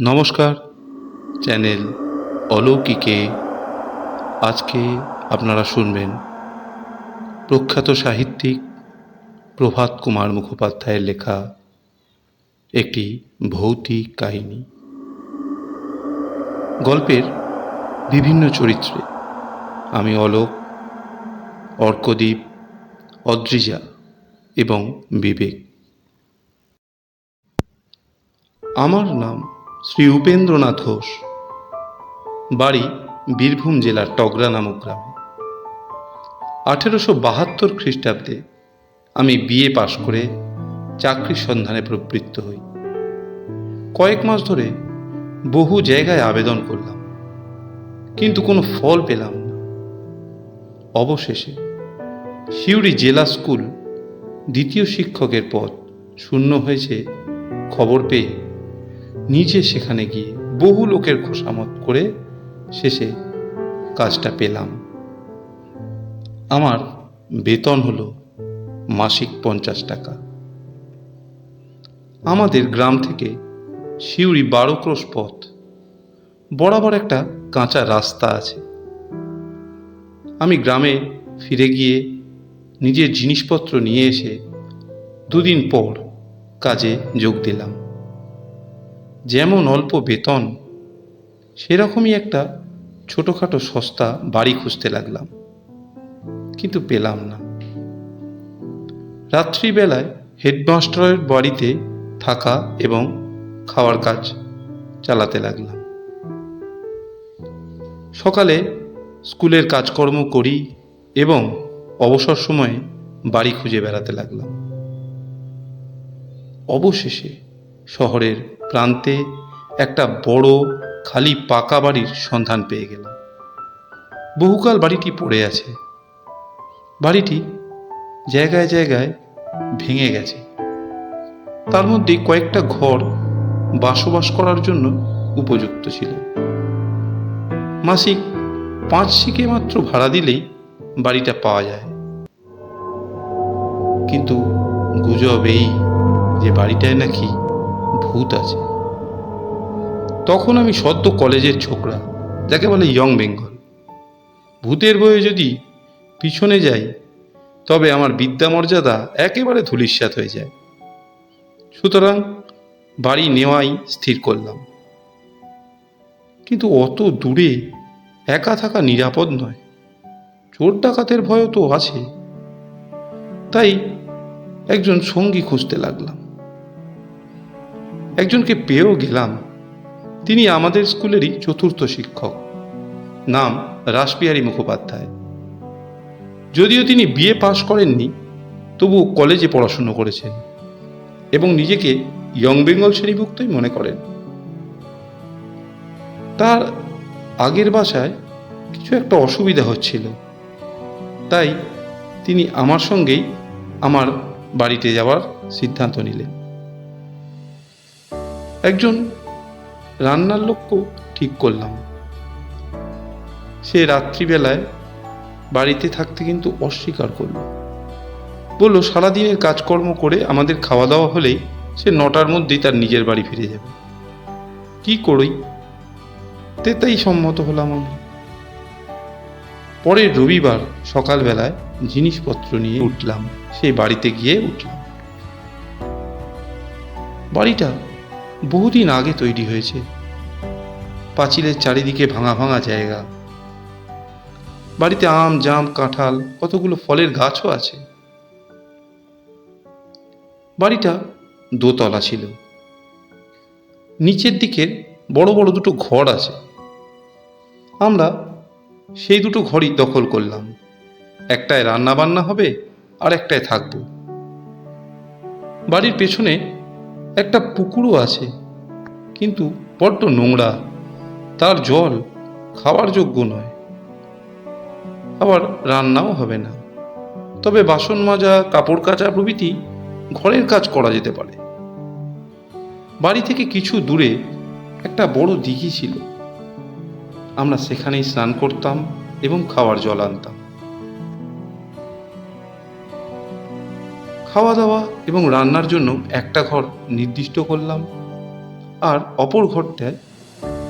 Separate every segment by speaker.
Speaker 1: নমস্কার, চ্যানেল অলৌকিকে। আজকে আপনারা শুনবেন প্রখ্যাত সাহিত্যিক প্রভাত কুমার মুখোপাধ্যায়ের লেখা একটি ভৌতিক কাহিনী। গল্পের বিভিন্ন চরিত্রে আমি অলোক অর্কদ্বীপ অদ্রিজা এবং বিবেক। আমার নাম শ্রী উপেন্দ্রনাথ ঘোষ। বাড়ি বীরভূম জেলার টগরা নামক গ্রামে। আঠেরোশো বাহাত্তর খ্রিস্টাব্দে আমি বিএ পাশ করে চাকরির সন্ধানে প্রবৃত্ত হই। কয়েক মাস ধরে বহু জায়গায় আবেদন করলাম, কিন্তু কোনো ফল পেলাম না। অবশেষে সিউড়ি জেলা স্কুল দ্বিতীয় শিক্ষকের পদ শূন্য হয়েছে খবর পেয়ে নিজে সেখানে গিয়ে বহু লোকের খোসামত করে শেষে কাজটা পেলাম। আমার বেতন হলো মাসিক পঞ্চাশ টাকা। আমাদের গ্রাম থেকে সিউড়ি বারো ক্রোশ পথ, বরাবর একটা কাঁচা রাস্তা আছে। আমি গ্রামে ফিরে গিয়ে নিজের জিনিসপত্র নিয়ে এসে দুদিন পর কাজে যোগ দিলাম। যেমন অল্প বেতন, সেরকমই একটা ছোটোখাটো সস্তা বাড়ি খুঁজতে লাগলাম। কিন্তু পেলাম না। রাত্রিবেলায় হেডমাস্টারের বাড়িতে থাকা এবং খাওয়ার কাজ চালাতে লাগলাম। সকালে স্কুলের কাজকর্ম করি এবং অবসর সময়ে বাড়ি খুঁজে বেড়াতে লাগলাম। অবশেষে শহরের প্রান্তে একটা বড়, খালি পাকা বাড়ির সন্ধান পেয়ে গেলাম। বহুকাল বাড়িটি পড়ে আছে। বাড়িটি জায়গায় জায়গায় ভেঙে গেছে। তার মধ্যে কয়েকটা ঘর বসবাস করার জন্য উপযুক্ত ছিল। মাসিক পাঁচ শিকে মাত্র ভাড়া দিলেই বাড়িটা পাওয়া যায়। কিন্তু গুজব এই যে বাড়িটায় নাকি ভূত আছে। তখন আমি সদ্য কলেজের ছোকরা, যাকে বলে ইয়ং বেঙ্গল। ভূতের বয়ে যদি পিছনে যাই, তবে আমার বিদ্যা মর্যাদা একেবারে ধূলিস্যাৎ হয়ে যায়। সুতরাং বাড়ি নেওয়াই স্থির করলাম। কিন্তু অত দূরে একা থাকা নিরাপদ নয়। চোর ডাকাতের ভয়ও তো আছে। তাই একজন সঙ্গী খুঁজতে লাগলাম। একজনকে পেয়েও গেলাম। তিনি আমাদের স্কুলেরই চতুর্থ শিক্ষক। নাম রাসবিহারী মুখোপাধ্যায়। যদিও তিনি বিএ পাশ করেননি তবু কলেজে পড়াশুনো করেছেন এবং নিজেকে ইয়ং বেঙ্গল শ্রেণীভুক্তই মনে করেন। তার আগের বাসায় কিছু একটা অসুবিধা হচ্ছিল। তাই তিনি আমার সঙ্গেই আমার বাড়িতে যাওয়ার সিদ্ধান্ত নিলেন। একজন রান্নার লোককেও ঠিক করলাম। সে রাত্রিবেলায় বাড়িতে থাকতে কিন্তু অস্বীকার করল। বলল, সারাদিনের কাজকর্ম করে আমাদের খাওয়া দাওয়া হলেই সে নটার মধ্যেই তার নিজের বাড়ি ফিরে যাবে। কি করি তে তাই সম্মত হলাম আমি। পরের রবিবার সকালবেলায় জিনিসপত্র নিয়ে উঠলাম। সেই বাড়িতে গিয়ে উঠলাম বাড়িটা বহুদিন আগে তৈরি হয়েছে। পাঁচিলের চারিদিকে ভাঙা ভাঙা জায়গা। বাড়িতে আম, জাম, কাঁঠাল, কতগুলো ফলের গাছও আছে। বাড়িটা দোতলা ছিল। নিচের দিকের বড় বড় দুটো ঘর আছে। আমরা সেই দুটো ঘরই দখল করলাম। একটায় রান্না বান্না হবে আর একটায় থাকব। বাড়ির পেছনে একটা পুকুরও আছে, কিন্তু বড্ড নোংরা। তার জল খাওয়ার যোগ্য নয়। আবার রান্নাও হবে না। তবে বাসন মাজা, কাপড় কাচা প্রভৃতি ঘরের কাজ করা যেতে পারে। বাড়ি থেকে কিছু দূরে একটা বড় দিঘি ছিল। আমরা সেখানেই স্নান করতাম এবং খাওয়ার জল আনতাম। খাওয়া দাওয়া এবং রান্নার জন্য একটা ঘর নির্দিষ্ট করলাম। আর অপর ঘরটায়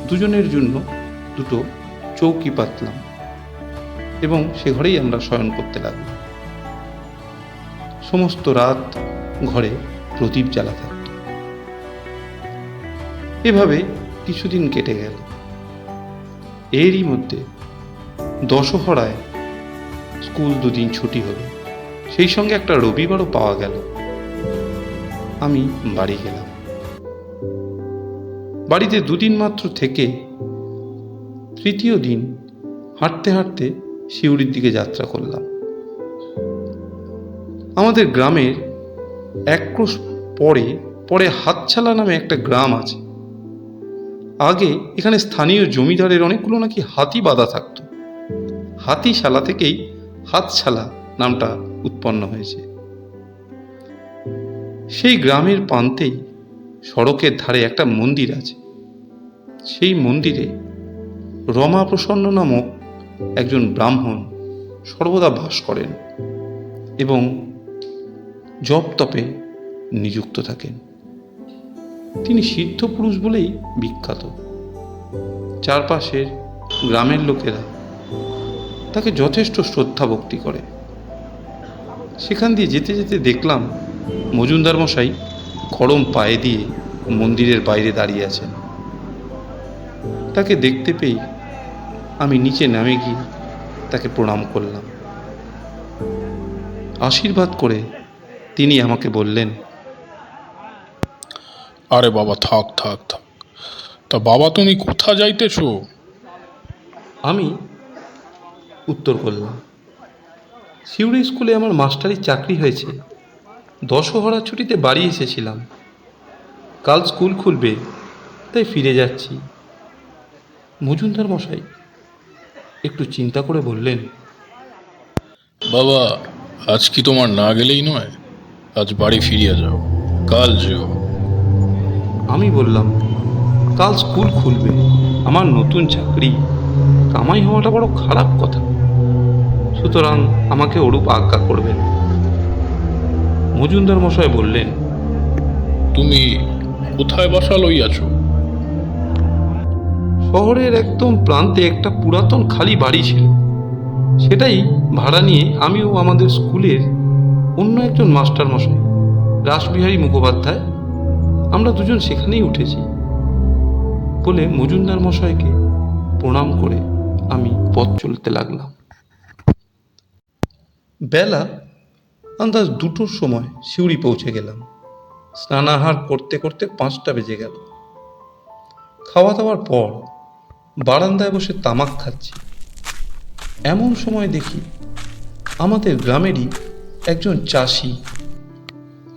Speaker 1: দুজনের জন্য দুটো চৌকি পাতলাম এবং সে ঘরেই আমরা শয়ন করতে লাগলাম। সমস্ত রাত ঘরে প্রদীপ জ্বালা থাকত। এভাবে কিছুদিন কেটে গেল। এরই মধ্যে দশহরায় স্কুল দুদিন ছুটি হলো। সেই সঙ্গে একটা রবিবারও পাওয়া গেল। আমি বাড়ি গেলাম। বাড়িতে দুদিন মাত্র থেকে তৃতীয় দিন হাঁটতে হাঁটতে শিউরির দিকে যাত্রা করলাম। আমাদের গ্রামের এক ক্রোশ পরে পরে হাতছালা নামে একটা গ্রাম আছে। আগে এখানে স্থানীয় জমিদারের অনেকগুলো নাকি হাতি বাঁধা থাকতো। হাতিশালা থেকেই হাতছালা নামটা উৎপন্ন হয়েছে। সেই গ্রামের প্রান্তেই সড়কের ধারে একটা মন্দির আছে। সেই মন্দিরে রমা প্রসন্ন নামক একজন ব্রাহ্মণ সর্বদা বাস করেন এবং জপ তপে নিযুক্ত থাকেন। তিনি সিদ্ধ পুরুষ বলেই বিখ্যাত। চারপাশের গ্রামের লোকেরা তাকে যথেষ্ট শ্রদ্ধা ভক্তি করে। সেখান দিয়ে যেতে যেতে দেখলাম মজুমদার মশাই গরম পায়ে দিয়ে মন্দিরের বাইরে দাঁড়িয়ে আছেন। তাকে দেখতে পেয়ে আমি নিচে নামে গিয়ে তাকে প্রণাম করলাম। আশীর্বাদ করে তিনি আমাকে বললেন
Speaker 2: আরে বাবা থাক থাক থাক। তা বাবা তুমি কোথা যাইতেছো?
Speaker 1: আমি উত্তর করলাম। সিউড়ি স্কুলে আমার মাস্টারি চাকরি হয়েছে। দশহরা ছুটিতে বাড়ি এসেছিলাম। কাল স্কুল খুলবে তাই ফিরে যাচ্ছি। মজুমদার মশাই একটু চিন্তা করে বললেন
Speaker 2: বাবা আজ কি তোমার না গেলেই নয়? আজ বাড়ি ফিরিয়া যাও। কাল যেও।
Speaker 1: আমি বললাম কাল স্কুল খুলবে আমার নতুন চাকরি। কামাই হওয়াটা বড় খারাপ কথা। সুতরাং আমাকে ওরূপ আজ্ঞা করবেন। মজুমদার মশাই বললেন
Speaker 2: তুমি কোথায় বাসা লইয়াছো?
Speaker 1: শহরের একদম প্রান্তে একটা পুরাতন খালি বাড়ি ছিল। সেটাই ভাড়া নিয়ে আমিও আমাদের স্কুলের অন্য একজন মাস্টার মশাই রাসবিহারী মুখোপাধ্যায় আমরা দুজন সেখানেই উঠেছি। বলে মজুমদার মশাইকে প্রণাম করে আমি পথ চলতে লাগলাম। বেলা আন্দাজ দুটোর সময় সিউড়ি পৌঁছে গেলাম। স্নানাহার করতে করতে পাঁচটা বেজে গেল। খাওয়া দাওয়ার পর বারান্দায় বসে তামাক খাচ্ছি। এমন সময় দেখি আমাদের গ্রামেরই একজন চাষি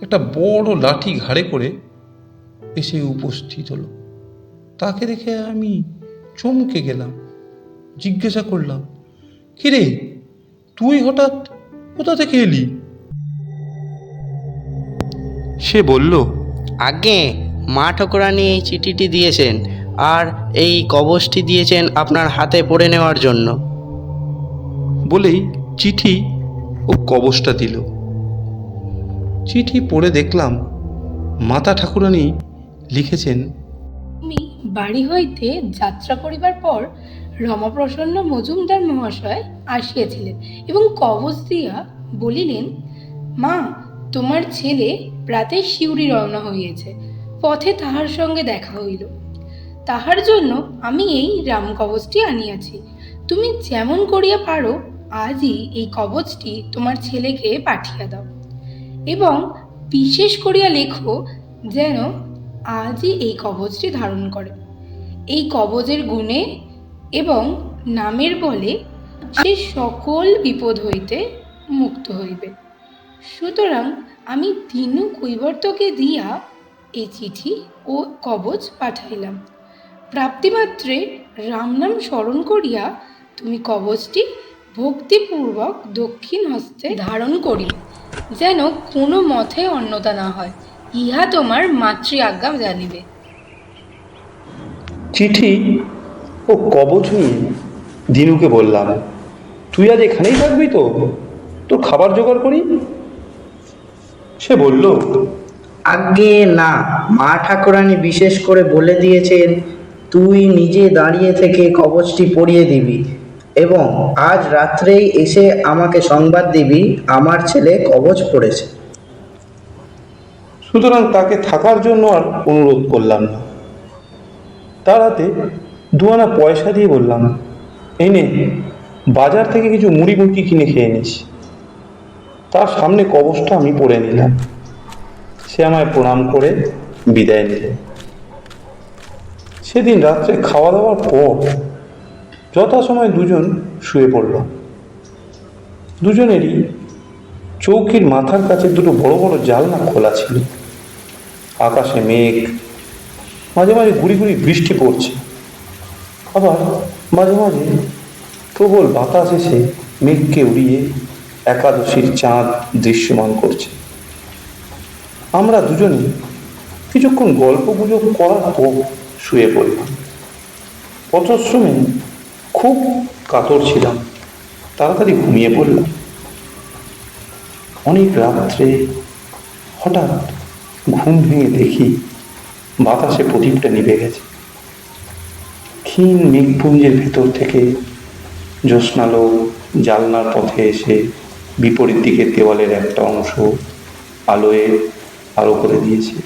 Speaker 1: একটা বড় লাঠি ঘাড়ে করে এসে উপস্থিত হলো। তাকে দেখে আমি চমকে গেলাম, জিজ্ঞাসা করলাম, কিরে, তুই হঠাৎ কোথা থেকে এলি? সে বলল
Speaker 3: আগে মা ঠাকুরানি এই চিঠিটি দিয়েছেন আর এই কবচটি দিয়েছেন আপনার হাতে পড়ে নেওয়ার জন্য।
Speaker 1: বলেই চিঠি ও কবচটা দিল। চিঠি পড়ে দেখলাম মাতা ঠাকুরানী লিখেছেন
Speaker 4: আমি বাড়ি হইতে যাত্রা করিবার পর রমাপ্রসন্ন মজুমদার মহাশয় আসিয়াছিলেন এবং কবচ দিয়া বলিলেন, মা, তোমার ছেলে প্রাতে শিউরি রওনা হইয়াছে। পথে তাহার সঙ্গে দেখা হইল। তাহার জন্য আমি এই রামকবচটি আনিয়াছি। তুমি যেমন করিয়া পারো, আজই এই কবচটি তোমার ছেলেকে পাঠিয়া দাও। এবং বিশেষ করিয়া লেখো যেন আজই এই কবচটি ধারণ করে। এই কবচের গুণে এবং নামের বলে সে সকল বিপদ হইতে মুক্ত হইবে। সুতরাং আমি দিনু কৈবর্তকে দিয়া এই চিঠি ও কবচ পাঠাইলাম। প্রাপ্তিমাত্রে রাম নাম স্মরণ করিয়া তুমি কবচটি ভক্তিপূর্বক দক্ষিণ হস্তে ধারণ করিবে যেন কোনো মতে অন্যতা না হয়, ইহা তোমার মাতৃ আজ্ঞা জানিবে।
Speaker 1: চিঠি ও কবচ নিয়ে দিনুকে বললাম তুই আজ এখানেই থাকবি তো? তোর খাবার জোগাড় করি? সে বলল
Speaker 3: আগে না। মা ঠাকুরানী বিশেষ করে বলে দিয়েছেন তুই নিজে দাঁড়িয়ে থেকে কবচটি পরিয়ে দিবি এবং আজ রাত্রেই এসে আমাকে সংবাদ দিবি আমার ছেলে কবচ পড়েছে।
Speaker 1: সুতরাং তাকে থাকার জন্য আর অনুরোধ করলাম না। তার হাতে দুয়ানা পয়সা দিয়ে বললাম এনে বাজার থেকে কিছু মুড়ি মুড়কি কিনে খেয়ে নিস। তার সামনে কবচটা আমি পরে নিলাম। সে আমায় প্রণাম করে বিদায় নিল। সেদিন রাত্রে খাওয়া দাওয়ার পর যথাসময় দুজন শুয়ে পড়লাম দুজনেরই চৌকির মাথার কাছে দুটো বড় বড় জালনা খোলা ছিল। আকাশে মেঘ, মাঝে মাঝে গুড়ি গুড়ি বৃষ্টি পড়ছে। আবার মাঝে মাঝে প্রবল বাতাস এসে মেঘকে উড়িয়ে একাদশীর চাঁদ দৃশ্যমান করছে। আমরা দুজনে কিছুক্ষণ গল্প গুজব করার পর শুয়ে পড়লাম। পথশ্রমে খুব কাতর ছিলাম, তাড়াতাড়ি ঘুমিয়ে পড়লাম। অনেক রাত্রে হঠাৎ ঘুম ভেঙে দেখি বাতাসে প্রদীপটা নিভে গেছে। ক্ষীণ মেঘপুঞ্জের ভেতর থেকে জ্যোৎস্নালো জালনার পথে এসে বিপরীত দিকের দেওয়ালের একটা অংশ আলোয় আলো করে দিয়েছে।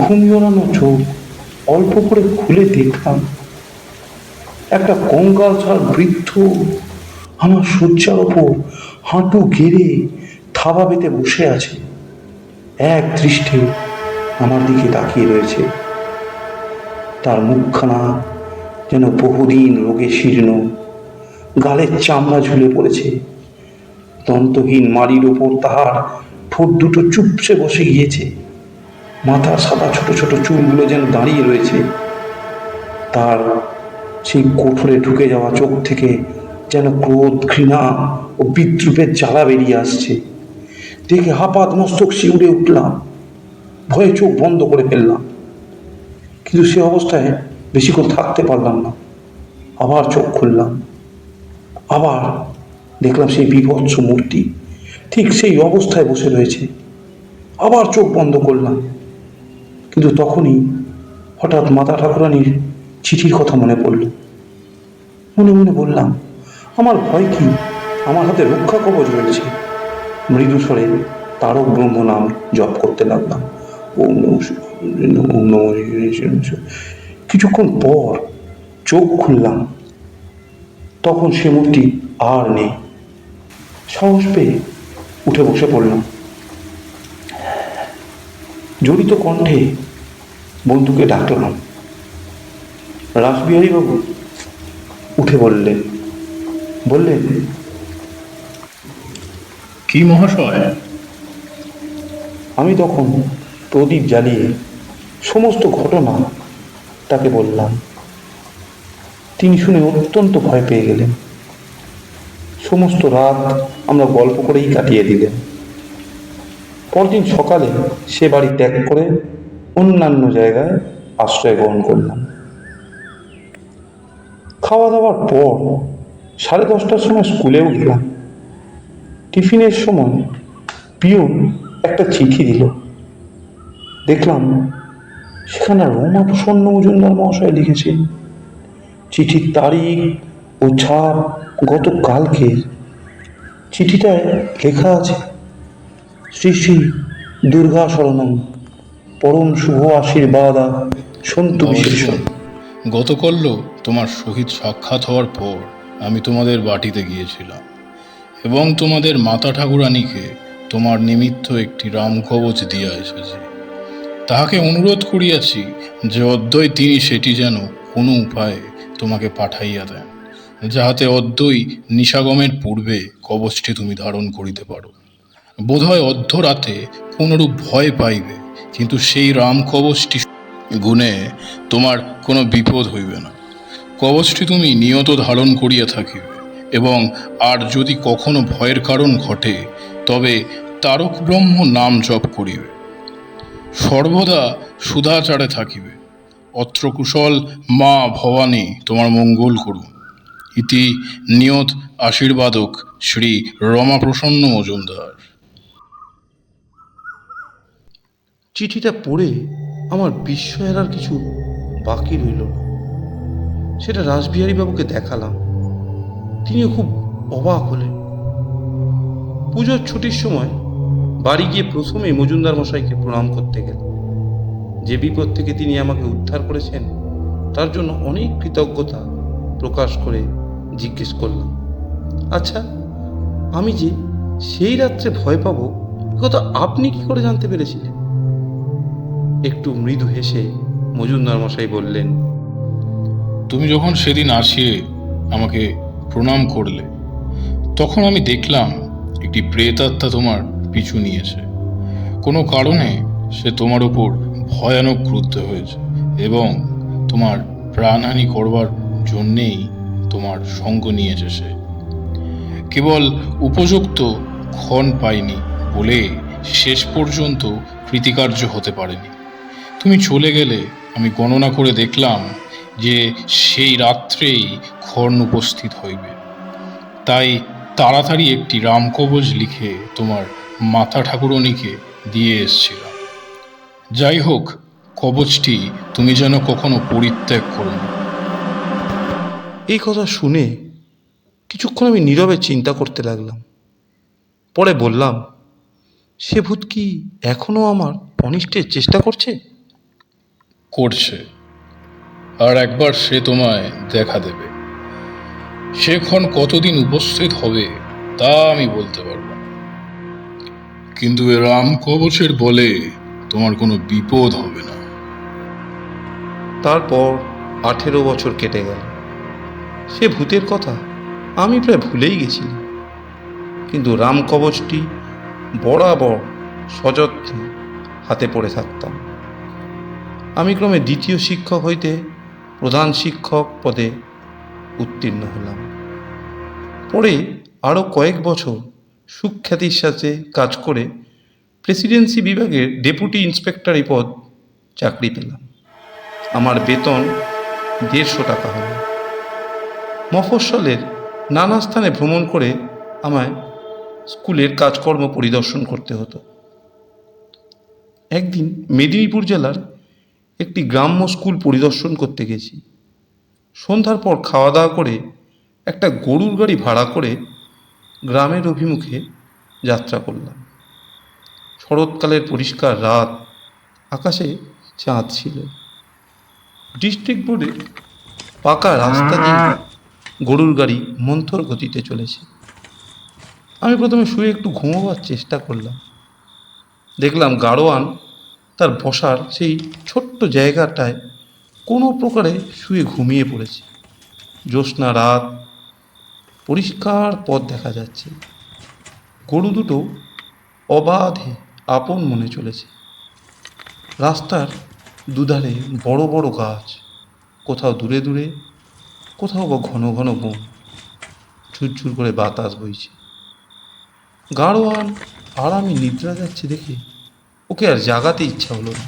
Speaker 1: ঘুম জড়ানো চোখ অল্প করে খুলে দেখলাম, একটা কঙ্কাল ছাড় বৃদ্ধ আমার শয্যার ওপর হাঁটু গেড়ে থাবা পেতে বসে আছে। এক দৃষ্টে আমার দিকে তাকিয়ে রয়েছে। তার মুখখানা যেন বহুদিন রোগে শীর্ণ। গালের চামড়া ঝুলে পড়েছে। দন্তহীন মাড়ির ওপর তাহার ঠোঁট দুটো চুপসে বসে গিয়েছে। মাথার সাদা ছোট ছোট চুলগুলো যেন দাঁড়িয়ে রয়েছে। তার সেই কোঠরে ঢুকে যাওয়া চোখ থেকে যেন ক্রোধ, ঘৃণা ও বিদ্রুপের জ্বালা বেরিয়ে আসছে। দেখে হাপাত মস্তক শিউরে উঠলাম। ভয়ে চোখ বন্ধ করে ফেললাম। কিন্তু সে অবস্থায় বেশিক্ষণ থাকতে পারলাম না। আবার চোখ খুললাম। আবার দেখলাম সেই বিভৎস মূর্তি ঠিক সেই অবস্থায় বসে রয়েছে। আবার চোখ বন্ধ করলাম। কিন্তু তখনই হঠাৎ মাতা ঠাকুরানির চিঠির কথা মনে পড়ল। মনে মনে বললাম আমার ভয় কি? আমার হাতে রক্ষা কবচ রয়েছে। মৃদু স্বরে তারক ব্রহ্ম নাম জপ করতে লাগলাম। ওম নমঃ শিবায়, ওম নমঃ কিছুক্ষণ পর চোখ খুললাম। তখন সে মূর্তি আর নেই। সাহস পেয়ে উঠে বসে পড়লাম। জড়িত কণ্ঠে বন্ধুকে ডাকলাম। রাসবিহারীবাবু উঠে বললেন বললেন
Speaker 2: কি মহাশয়?
Speaker 1: আমি তখন প্রদীপ জ্বালিয়ে সমস্ত ঘটনা তাকে বললাম। তিনি শুনে অত্যন্ত ভয় পেয়ে গেলেন। সমস্ত রাত আমরা গল্প করেই কাটিয়ে দিলেন। পরদিন সকালে সে বাড়ি ত্যাগ করে অন্যান্য জায়গায় আশ্রয় গ্রহণ করলাম। খাওয়া দাওয়ার পর সাড়ে দশটার সময় স্কুলেও গেলাম টিফিনের সময় পিয়ন একটা চিঠি দিল। দেখলাম সেখানে রমা প্রসন্ন মজুমদার মহাশয় লিখেছেন চিঠির তারিখ ও ছাপ গতকালকে। চিঠিটায় লেখা আছে শ্রী শ্রী দুর্গা শরণম পরম শুভ আশীর্বাদ সন্তু বিশেষ
Speaker 2: গতকল্য তোমার সহিত সাক্ষাৎ হওয়ার পর আমি তোমাদের বাটিতে গিয়েছিলাম এবং তোমাদের মাতা ঠাকুরানীকে তোমার নিমিত্ত একটি রামকবচ দিয়া এসেছি। তাহাকে অনুরোধ করিয়াছি যে অদ্বৈ তিনি সেটি যেন কোনো উপায়ে তোমাকে পাঠাইয়া দেন, যাহাতে অদ্বৈ নিশাগমের পূর্বে কবচটি তুমি ধারণ করিতে পারো। বোধহয় অর্ধরাতে কোনরূপ ভয় পাইবে, কিন্তু সেই রাম কবচটি গুণে তোমার কোনো বিপদ হইবে না। কবচটি তুমি নিয়ত ধারণ করিয়া থাকিবে, এবং আর যদি কখনো ভয়ের কারণ ঘটে, তবে তারক ব্রহ্ম নাম জপ করিবে। সর্বদা সুধাচারে থাকিবে। অত্র কুশল মা ভবানী তোমার মঙ্গল করুন। ইতি নিয়ত আশীর্বাদক শ্রী রমাপ্রসন্ন মজুমদার।
Speaker 1: চিঠিটা পড়ে আমার বিস্ময়ের আর কিছু বাকি রইল সেটা রাসবিহারী বাবুকে দেখালাম। তিনিও খুব অবাক হলেন। পুজোর ছুটির সময় বাড়ি গিয়ে প্রথমে মজুমদার মশাইকে প্রণাম করতে গেলাম যে বিপদ থেকে তিনি আমাকে উদ্ধার করেছেন, তার জন্য অনেক কৃতজ্ঞতা প্রকাশ করে জিজ্ঞেস করলাম আচ্ছা আমি যে সেই রাত্রে ভয় পাবো কথা আপনি কি করে জানতে পেরেছিলেন? একটু মৃদু হেসে মজুমদার মশাই বললেন,
Speaker 2: তুমি যখন সেদিন আসিয়ে আমাকে প্রণাম করলে, তখন আমি দেখলাম একটি প্রেতাত্মা তোমার পিছু নিয়েছে কোনো কারণে সে তোমার ওপর ভয়ানক ক্রুদ্ধ হয়েছে এবং তোমার প্রাণহানি করবার জন্যেই তোমার সঙ্গ নিয়েছে সে। কেবল উপযুক্ত ক্ষণ পায়নি বলে শেষ পর্যন্ত কৃতিকার্য হতে পারেনি। তুমি চলে গেলে আমি গণনা করে দেখলাম যে সেই রাত্রেই ক্ষণ উপস্থিত হইবে। তাই তাড়াতাড়ি একটি রামকবজ লিখে তোমার মাথা ঠাকুরনীকে দিয়ে এসছিলাম যাই হোক কবচটি তুমি যেন কখনো পরিত্যাগ করো না।
Speaker 1: এই কথা শুনে কিছুক্ষণ আমি নীরবে চিন্তা করতে লাগলাম। পরে বললাম সে ভূত কি এখনও আমার অনিষ্টের চেষ্টা করছে?
Speaker 2: করছে। আর একবার সে তোমায় দেখা দেবে। সে ক্ষণ কতদিন উপস্থিত হবে তা আমি বলতে পারব। কিন্তু এ রাম কবচের বলে তোমার কোনো বিপদ হবে না।
Speaker 1: তারপর আঠেরো বছর কেটে গেল। সে ভূতের কথা আমি প্রায় ভুলেই গেছিলাম। কিন্তু রাম কবচটি বরাবর সযত্নে হাতে পড়ে থাকতাম। আমি ক্রমে দ্বিতীয় শিক্ষক হইতে প্রধান শিক্ষক পদে উত্তীর্ণ হলাম। পরে আরও কয়েক বছর সুখ্যাতির সাথে কাজ করে প্রেসিডেন্সি বিভাগের ডেপুটি ইন্সপেক্টর পদ চাকরি পেলাম। আমার বেতন দেড়শো টাকা হলো। মফস্বলের নানা স্থানে ভ্রমণ করে আমায় স্কুলের কাজকর্ম পরিদর্শন করতে হতো। একদিন মেদিনীপুর জেলার একটি গ্রাম্য স্কুল পরিদর্শন করতে গেছি। সন্ধ্যার পর খাওয়া দাওয়া করে একটা গরুর গাড়ি ভাড়া করে গ্রামের অভিমুখে যাত্রা করলাম। শরৎকালের পরিষ্কার রাত আকাশে চাঁদ ছিল। ডিস্ট্রিক্ট বোর্ডে পাকা রাস্তা দিয়ে গরুর গাড়ি মন্থর গতিতে চলেছে। আমি প্রথমে শুয়ে একটু ঘুমোবার চেষ্টা করলাম। দেখলাম গাড়োয়ান তার বসার সেই ছোট্ট জায়গাটায় কোনো প্রকারে শুয়ে ঘুমিয়ে পড়েছে। জ্যোৎস্না রাত পরিষ্কার পথ দেখা যাচ্ছে। গরু দুটো অবাধে আপন মনে চলেছে। রাস্তার দুধারে বড় বড় গাছ, কোথাও দূরে দূরে, কোথাও বা ঘন ঘন বন, ঝুরঝুর করে বাতাস বইছে। গাড়োয়ান আরামে নিদ্রা যাচ্ছে দেখে ওকে আর জাগাতে ইচ্ছা হলো না।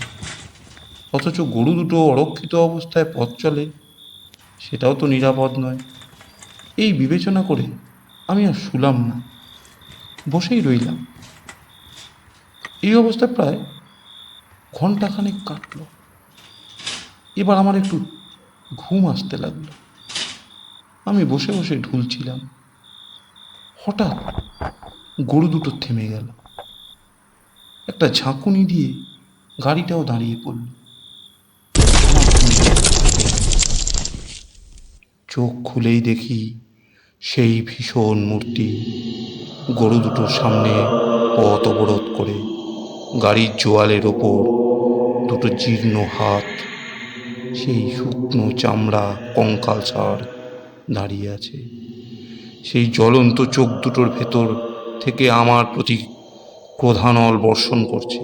Speaker 1: অথচ গরু দুটো অরক্ষিত অবস্থায় পথ চলে, সেটাও তো নিরাপদ নয়। এই বিবেচনা করে আমি আর শুলাম না। বসেই রইলাম। এই অবস্থায় প্রায় ঘন্টাখানেক কাটলো। এবার আমার একটু ঘুম আসতে লাগল। আমি বসে বসে ঢুলছিলাম। হঠাৎ গরু দুটো থেমে গেল। একটা ঝাঁকুনি দিয়ে গাড়িটাও দাঁড়িয়ে পড়ল। চোখ খুলেই দেখি সেই ভীষণ মূর্তি। গরু দুটোর সামনে পথ অবরোধ করে গাড়ির জোয়ালের ওপর দুটো জীর্ণ হাত, সেই শুকনো চামড়া কঙ্কাল ছাড় দাঁড়িয়ে আছে। সেই জ্বলন্ত চোখ দুটোর ভেতর থেকে আমার প্রতি ক্রোধানল বর্ষণ করছে।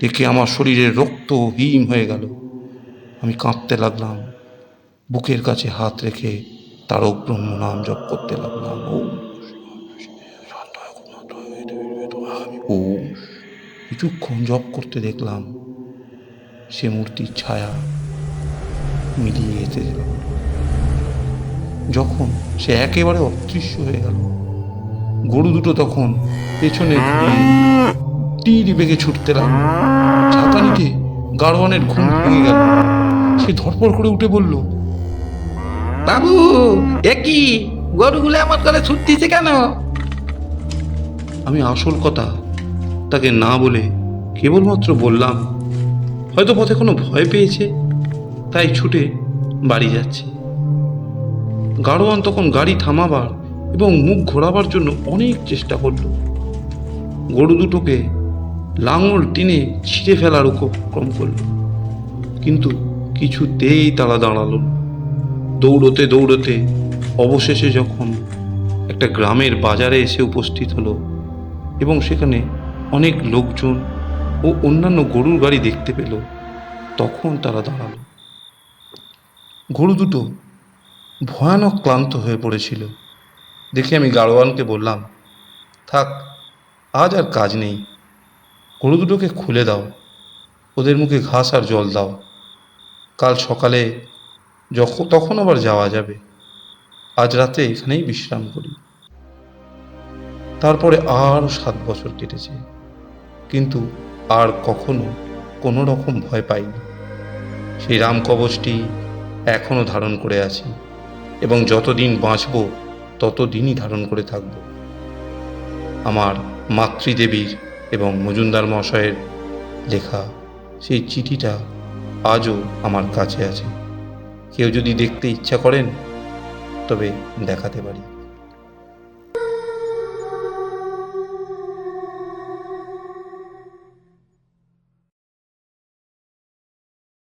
Speaker 1: দেখে আমার শরীরে রক্ত হিম হয়ে গেল। আমি কাঁপতে লাগলাম, বুকের কাছে হাত রেখে তারক ব্রহ্ম নাম জপ করতে লাগলাম। ওম কিছুক্ষণ জপ করতে দেখলাম, সে মূর্তির ছায়া মিলিয়ে যেতে যখন সে একেবারে অদৃশ্য হয়ে গেল, গরু দুটো তখন পেছনে তীর বেগে ছুটতে লাগল। ছাতা নিতে গাড়োয়ানের ঘুম ভেঙে গেল। সে ধরপড় করে উঠে বলল
Speaker 5: বাবু, এ কি? গরুগুলো আমার করে ছুটতিছে কেন?
Speaker 1: আমি আসল কথা তাকে না বলে কেবলমাত্র বললাম, হয়তো পথে কোনো ভয় পেয়েছে, তাই ছুটে বাড়ি যাচ্ছে। গাড়োয়ান তখন গাড়ি থামাবার এবং মুখ ঘোরাবার জন্য অনেক চেষ্টা করল। গরু দুটোকে লাঙল টেনে ছিঁড়ে ফেলার উপক্রম করল, কিন্তু কিছুতেই তারা দাঁড়াল না। দৌড়তে দৌড়তে অবশেষে যখন একটা গ্রামের বাজারে এসে উপস্থিত হলো এবং সেখানে অনেক লোকজন ও অন্যান্য গরুর গাড়ি দেখতে পেল, তখন তারা দাঁড়াল। গরু দুটো ভয়ানক ক্লান্ত হয়ে পড়েছিল। দেখে আমি গাড়োয়ানকে বললাম, থাক, আজ আর কাজ নেই। গরু দুটোকে খুলে দাও। ওদের মুখে ঘাস আর জল দাও। কাল সকালে যখন তখন আবার যাওয়া যাবে। আজ রাতে এখানেই বিশ্রাম করি। তারপরে আরও সাত বছর কেটেছে। কিন্তু আর কখনো কোনো রকম ভয় পাইনি। সেই রাম কবচটি এখনও ধারণ করে আছি এবং যতদিন বাঁচব ততদিনই ধারণ করে থাকব। আমার মাতৃদেবীর এবং মজুমদার মশাইয়ের লেখা সেই চিঠিটা আজও আমার কাছে আছে। কেউ যদি দেখতে ইচ্ছা করেন তবে দেখাতে পারি।